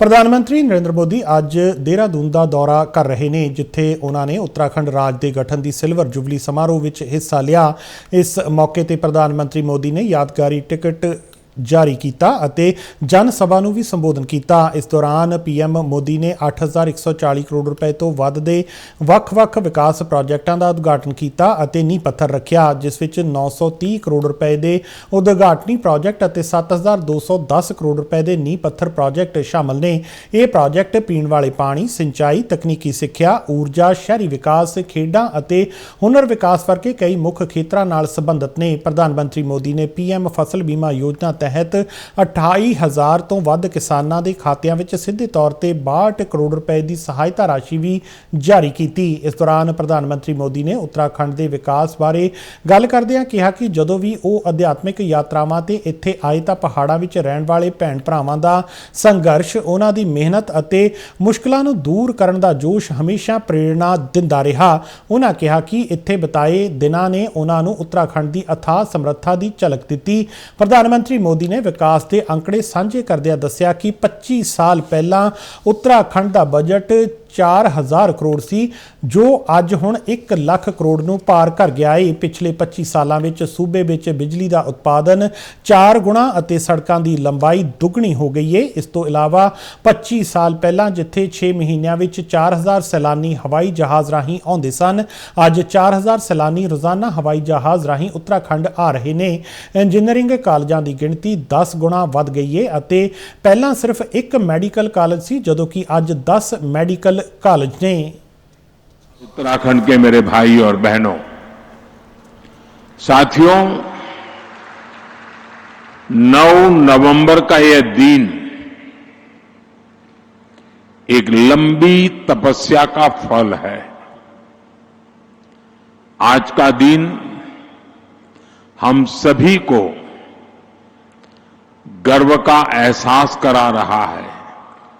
ਪ੍ਰਧਾਨ ਮੰਤਰੀ ਨਰਿੰਦਰ ਮੋਦੀ ਅੱਜ ਦੇਹਰਾਦੂਨ ਦਾ ਦੌਰਾ ਕਰ ਰਹੇ ਨੇ, ਜਿੱਥੇ ਉਹਨਾਂ ਨੇ ਉੱਤਰਾਖੰਡ ਰਾਜ ਦੇ ਗਠਨ ਦੀ ਸਿਲਵਰ ਜੁਬਲੀ ਸਮਾਰੋਹ ਵਿੱਚ ਹਿੱਸਾ ਲਿਆ। ਇਸ ਮੌਕੇ ਤੇ ਪ੍ਰਧਾਨ ਮੰਤਰੀ ਮੋਦੀ ਨੇ ਯਾਦਗਾਰੀ ਟਿਕਟ ਜਾਰੀ ਕੀਤਾ ਅਤੇ ਜਨ ਸਭਾ ਨੂੰ ਵੀ ਸੰਬੋਧਨ ਕੀਤਾ। ਇਸ ਦੌਰਾਨ ਪੀਐਮ ਮੋਦੀ ਨੇ 8140 ਕਰੋੜ ਰੁਪਏ ਤੋਂ ਵੱਧ ਦੇ ਵੱਖ-ਵੱਖ ਵਿਕਾਸ ਪ੍ਰੋਜੈਕਟਾਂ ਦਾ ਉਦਘਾਟਨ ਕੀਤਾ ਅਤੇ ਨੀਂਹ ਪੱਥਰ ਰੱਖਿਆ, ਜਿਸ ਵਿੱਚ 930 ਕਰੋੜ ਰੁਪਏ ਦੇ ਉਦਘਾਟਨੀ ਪ੍ਰੋਜੈਕਟ ਅਤੇ 7210 ਕਰੋੜ ਰੁਪਏ ਦੇ ਨੀਂਹ ਪੱਥਰ ਪ੍ਰੋਜੈਕਟ ਸ਼ਾਮਲ ਨੇ। ਇਹ ਪ੍ਰੋਜੈਕਟ ਪੀਣ ਵਾਲੇ ਪਾਣੀ, ਸਿੰਚਾਈ, ਤਕਨੀਕੀ ਸਿੱਖਿਆ, ਊਰਜਾ, ਸ਼ਹਿਰੀ ਵਿਕਾਸ, ਖੇਡਾਂ ਅਤੇ ਹੁਨਰ ਵਿਕਾਸ ਵਰਗੇ ਕਈ ਮੁੱਖ ਖੇਤਰਾਂ ਨਾਲ ਸੰਬੰਧਿਤ ਨੇ। ਪ੍ਰਧਾਨ ਮੰਤਰੀ ਮੋਦੀ ਨੇ ਪੀਐਮ ਫਸਲ ਬੀਮਾ ਯੋਜਨਾ ਤਹਿਤ 28000 ਤੋਂ ਵੱਧ ਕਿਸਾਨਾਂ ਦੇ ਖਾਤਿਆਂ ਵਿੱਚ ਸਿੱਧੇ ਤੌਰ ਤੇ 62 ਕਰੋੜ ਰੁਪਏ ਦੀ ਸਹਾਇਤਾ ਰਾਸ਼ੀ ਵੀ ਜਾਰੀ ਕੀਤੀ। ਇਸ ਦੌਰਾਨ ਪ੍ਰਧਾਨ ਮੰਤਰੀ ਮੋਦੀ ਨੇ ਉੱਤਰਾਖੰਡ ਦੇ ਵਿਕਾਸ ਬਾਰੇ ਗੱਲ ਕਰਦਿਆਂ ਕਿਹਾ ਕਿ ਜਦੋਂ ਵੀ ਉਹ ਅਧਿਆਤਮਿਕ ਯਾਤਰਾਵਾਂ ਤੇ ਇੱਥੇ ਆਏ ਤਾਂ ਪਹਾੜਾਂ ਵਿੱਚ ਰਹਿਣ ਵਾਲੇ ਭੈਣ ਭਰਾਵਾਂ ਦਾ ਸੰਘਰਸ਼, ਉਹਨਾਂ ਦੀ ਮਿਹਨਤ ਅਤੇ ਮੁਸ਼ਕਲਾਂ ਨੂੰ ਦੂਰ ਕਰਨ ਦਾ ਜੋਸ਼ ਹਮੇਸ਼ਾ ਪ੍ਰੇਰਣਾ ਦਿੰਦਾ ਰਿਹਾ। ਉਹਨਾਂ ਕਿਹਾ ਕਿ ਇੱਥੇ ਬਿਤਾਏ ਦਿਨਾਂ ਨੇ ਉਹਨਾਂ ਨੂੰ ਉੱਤਰਾਖੰਡ ਦੀ ਅਥਾਹ ਸਮਰੱਥਾ ਦੀ ਝਲਕ ਦਿੱਤੀ। ਪ੍ਰਧਾਨ ਮੰਤਰੀ ਮੋਦੀ ਨੇ ਵਿਕਾਸ ਦੇ ਅੰਕੜੇ ਸਾਂਝੇ ਕਰਦਿਆਂ ਦੱਸਿਆ ਕਿ 25 ਸਾਲ ਪਹਿਲਾਂ ਉੱਤਰਾਖੰਡ ਦਾ ਬਜਟ 4000 ਕਰੋੜ ਸੀ, ਜੋ ਅੱਜ ਹੁਣ 1 ਲੱਖ ਕਰੋੜ ਨੂੰ ਪਾਰ ਕਰ ਗਿਆ ਹੈ ਪਿਛਲੇ 25 ਸਾਲਾਂ ਵਿੱਚ ਸੂਬੇ ਵਿੱਚ ਬਿਜਲੀ ਦਾ ਉਤਪਾਦਨ 4 ਗੁਣਾ ਅਤੇ ਸੜਕਾਂ ਦੀ ਲੰਬਾਈ ਦੁੱਗਣੀ ਹੋ ਗਈ ਹੈ ਇਸ ਤੋਂ ਇਲਾਵਾ 25 ਸਾਲ ਪਹਿਲਾਂ ਜਿੱਥੇ 6 ਮਹੀਨਿਆਂ ਵਿੱਚ 4000 ਸੈਲਾਨੀ ਹਵਾਈ ਜਹਾਜ਼ ਰਾਹੀਂ ਆਉਂਦੇ ਸਨ, ਅੱਜ 4000 ਸੈਲਾਨੀ ਰੋਜ਼ਾਨਾ ਹਵਾਈ ਜਹਾਜ਼ ਰਾਹੀਂ ਉੱਤਰਾਖੰਡ ਆ ਰਹੇ ਨੇ। ਇੰਜੀਨੀਅਰਿੰਗ ਕਾਲਜਾਂ ਦੀ ਗਿਣਤੀ 10 ਗੁਣਾ ਵੱਧ ਗਈ ਹੈ ਅਤੇ ਪਹਿਲਾਂ ਸਿਰਫ ਇੱਕ ਮੈਡੀਕਲ ਕਾਲਜ ਸੀ, ਜਦੋਂ ਕਿ ਅੱਜ 10 ਮੈਡੀਕਲ कॉलेज ने उत्तराखंड के मेरे भाई और बहनों, साथियों 9 नवंबर का यह दिन एक लंबी तपस्या का फल है। आज का दिन हम सभी को गर्व का एहसास करा रहा है।